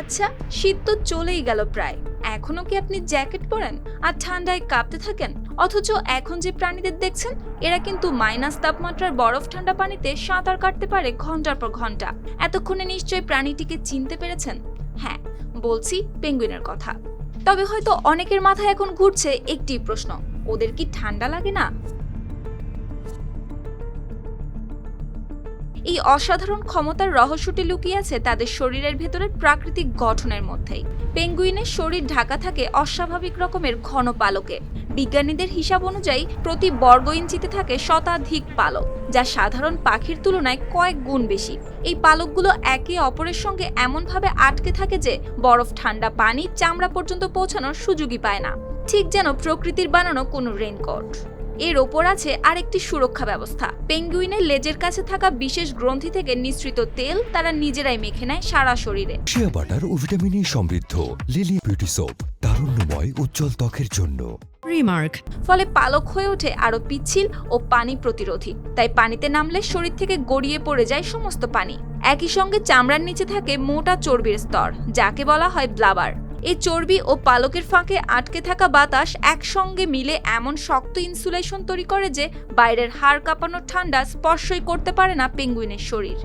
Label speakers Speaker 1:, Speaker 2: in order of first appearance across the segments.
Speaker 1: আচ্ছা শীত তো চলেই গেল প্রায়। এখনও কি আপনি জ্যাকেট পরেন আর ঠান্ডায় কাঁপতে থাকেন? অথচ এখন যে প্রাণীদের দেখছেন, এরা কিন্তু মাইনাস তাপমাত্রার বরফ ঠান্ডা পানিতে সাঁতার কাটতে পারে ঘণ্টার পর ঘণ্টা। এতক্ষণে নিশ্চয়ই প্রাণীটিকে চিনতে পেরেছেন? হ্যাঁ বলছি পেঙ্গুইনের কথা। তবে হয়তো অনেকের মাথায় এখন ঘুরছে একটি প্রশ্ন, ওদের কি ঠান্ডা লাগে না? এই অসাধারণ ক্ষমতার রহস্যটি লুকিয়ে আছে তাদের শরীরের ভেতরের প্রাকৃতিক গঠনের মধ্যেই। পেঙ্গুইনের শরীর ঢাকা থাকে অস্বাভাবিক রকমের ঘন পালকে। বিজ্ঞানীদের হিসাব অনুযায়ী প্রতি বর্গ ইঞ্চিতে থাকে শতাধিক পালক, যা সাধারণ পাখির তুলনায় কয়েক গুণ বেশি। এই পালকগুলো একে অপরের সঙ্গে এমনভাবে আটকে থাকে যে বরফ, ঠান্ডা পানি, চামড়া পর্যন্ত পৌঁছানোর সুযোগই পায় না। ঠিক যেন প্রকৃতির বানানো কোনো রেনকোট এর ওপর আছে আরেকটি সুরক্ষা ব্যবস্থা। পেঙ্গুইনের লেজের কাছে থাকা বিশেষ গ্রন্থি থেকে নিঃসৃত তেল তারা নিজেরাই মেখে নেয় সারা শরীরে।
Speaker 2: শিয়া বাটার ও ভিটামিন ই সমৃদ্ধ লিলি বিউটি সোপ তারুণ্যময় উজ্জ্বল ত্বকের জন্য।
Speaker 3: Remark.
Speaker 1: ফলে পালক হয়ে ওঠে আরও পিচ্ছিল ও পানি প্রতিরোধী। তাই পানিতে নামলে শরীর থেকে গড়িয়ে পড়ে যায় সমস্ত পানি। একই সঙ্গে চামড়ার নিচে থাকে মোটা চর্বির স্তর যাকে বলা হয় ব্লাবার। এই চর্বি ও পালকের ফাঁকে আটকে থাকা বাতাস একসঙ্গে মিলে এমন শক্ত ইনসুলেশন তৈরি করে যে বাইরের হাড় কাঁপানো ঠান্ডা স্পর্শই করতে পারে না পেঙ্গুইনের শরীর।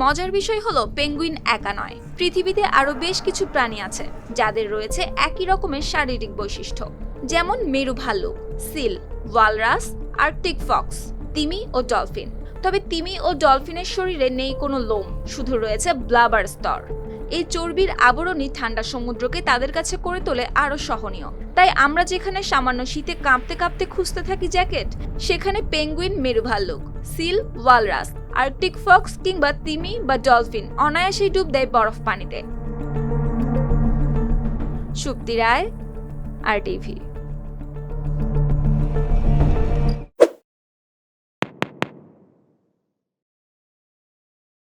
Speaker 1: মজার বিষয় হলো পেঙ্গুইন একা নয়। পৃথিবীতে আরও বেশ কিছু প্রাণী আছে, যাদের রয়েছে একই রকমের শারীরিক বৈশিষ্ট্য, যেমন মেরু ভাল্লুক সিল, ওয়ালরাস, আর্কটিক ফক্স, তিমি ও ডলফিন। তবে তিমি ও ডলফিনের শরীরে নেই কোনো লোম, শুধু রয়েছে ব্লাবার স্তর। এই চর্বির আবরণী ঠান্ডা সমুদ্রকে তাদের কাছে করে তোলে আরও সহনীয়। তাই আমরা যেখানে সামান্য শীতে কাঁপতে কাঁপতে খুঁজতে থাকি জ্যাকেট, সেখানে পেঙ্গুইন মেরুভাল্লুক সিল, ওয়ালরাস, আর্কটিক ফক্স কিংবা তিমি বা ডলফিন অনায়াসেই ডুব দেয় বরফ পানিতে। সুপ্তি রায়, আর টিভি